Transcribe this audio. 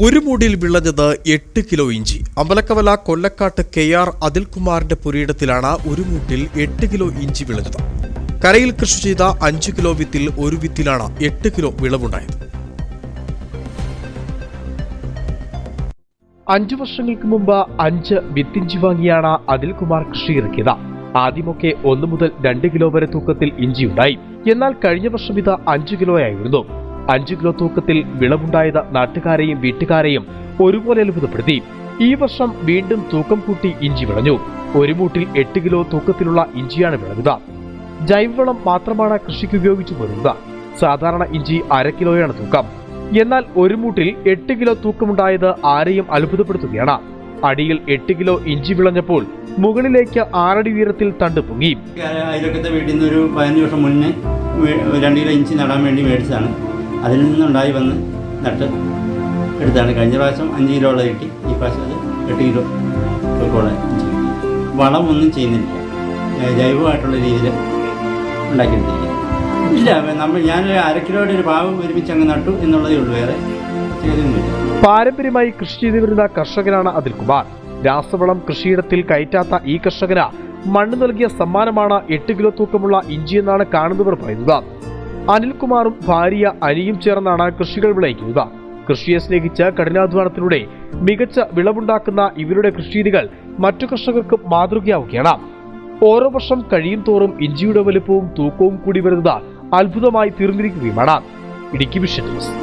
ഒരു മുടിയിൽ വിളഞ്ഞത് എട്ട് കിലോ ഇഞ്ചി. അമ്പലക്കവല കൊല്ലക്കാട്ട് കെ ആർ അതിൽകുമാറിന്റെ പുരയിടത്തിലാണ് ഒരു മുട്ടിൽ എട്ട് കിലോ ഇഞ്ചി വിളഞ്ഞത്. കരയിൽ കൃഷി ചെയ്ത അഞ്ച് കിലോ വിത്തിൽ ഒരു വിത്തിലാണ് എട്ട് കിലോ വിളവുണ്ടായത്. അഞ്ചു വർഷങ്ങൾക്ക് മുമ്പ് അഞ്ച് വിത്തിഞ്ചി വാങ്ങിയാണ് അതിൽകുമാർ കൃഷി ഇറക്കിയത്. ആദ്യമൊക്കെ ഒന്നു മുതൽ രണ്ട് കിലോ വരെ തൂക്കത്തിൽ ഇഞ്ചിയുണ്ടായി. എന്നാൽ കഴിഞ്ഞ വർഷം ഇത് അഞ്ചു കിലോ ആയിരുന്നു. അഞ്ചു കിലോ തൂക്കത്തിൽ വിളവുണ്ടായത് നാട്ടുകാരെയും വീട്ടുകാരെയും ഒരുപോലെ അത്ഭുതപ്പെടുത്തി. ഈ വർഷം വീണ്ടും തൂക്കം കൂട്ടി ഇഞ്ചി വിളഞ്ഞു. ഒരു മൂട്ടിൽ എട്ട് കിലോ തൂക്കത്തിലുള്ള ഇഞ്ചിയാണ് വിളഞ്ഞത് ജൈവവളം മാത്രമാണ് കൃഷിക്ക് ഉപയോഗിച്ചു വരുന്നത് സാധാരണ ഇഞ്ചി അര കിലോയാണ് തൂക്കം. എന്നാൽ ഒരു മൂട്ടിൽ എട്ട് കിലോ തൂക്കമുണ്ടായത് ആരെയും അത്ഭുതപ്പെടുത്തുകയാണ്. അടിയിൽ എട്ട് കിലോ ഇഞ്ചി വിളഞ്ഞപ്പോൾ മുകളിലേക്ക് ആറടി ഉയരത്തിൽ തണ്ട് പൊങ്ങി. അയൽവക്കത്തെ വീട്ടിൽ നിന്ന് ഒരു പതിനഞ്ച് വർഷം മുന്നേ രണ്ട് കിലോ ഇഞ്ചി നടാൻ വേണ്ടി മേടിച്ചതാണ്. അതിൽ നിന്നുണ്ടായി വന്ന് നട്ട് എടുത്താണ്. കഴിഞ്ഞ പ്രാവശ്യം അഞ്ച് കിലോ ഉള്ള കിട്ടി. ഈ പ്രാവശ്യം അത് എട്ട് കിലോ വളം ഒന്നും ചെയ്യുന്നില്ല. ജൈവമായിട്ടുള്ള രീതിയിൽ ഉണ്ടാക്കിയെടുത്തിരിക്കുക ഇല്ല നമ്മൾ ഞാൻ അര കിലോയുടെ ഒരു പാവം ഒരുമിച്ച് അങ്ങ് നട്ടു എന്നുള്ളതേ ഉള്ളൂ. വേറെ പാരമ്പര്യമായി കൃഷി ചെയ്തു വരുന്ന കർഷകനാണ് അദിൽകുമാർ രാസവളം കൃഷിയിടത്തിൽ കയറ്റാത്ത ഈ കർഷകന് മണ്ണ് നൽകിയ സമ്മാനമാണ് എട്ട് കിലോ തൂക്കമുള്ള ഇഞ്ചി എന്നാണ് കാണുന്നവർ പറയുന്നത്. അനിൽകുമാറും ഭാര്യ അനിയും ചേർന്നാണ് കൃഷികൾ വിളയിക്കുന്നത്. കൃഷിയെ സ്നേഹിച്ച കഠിനാധ്വാനത്തിലൂടെ മികച്ച വിളവുണ്ടാക്കുന്ന ഇവരുടെ കൃഷിരീതികൾ മറ്റു കർഷകർക്ക് മാതൃകയാവുകയാണ്. ഓരോ വർഷം കഴിയും തോറും ഇഞ്ചിയുടെ വലുപ്പവും തൂക്കവും കൂടി വരുന്നത് അത്ഭുതമായി തീർന്നിരിക്കുകയുമാണ്. Idukki vision news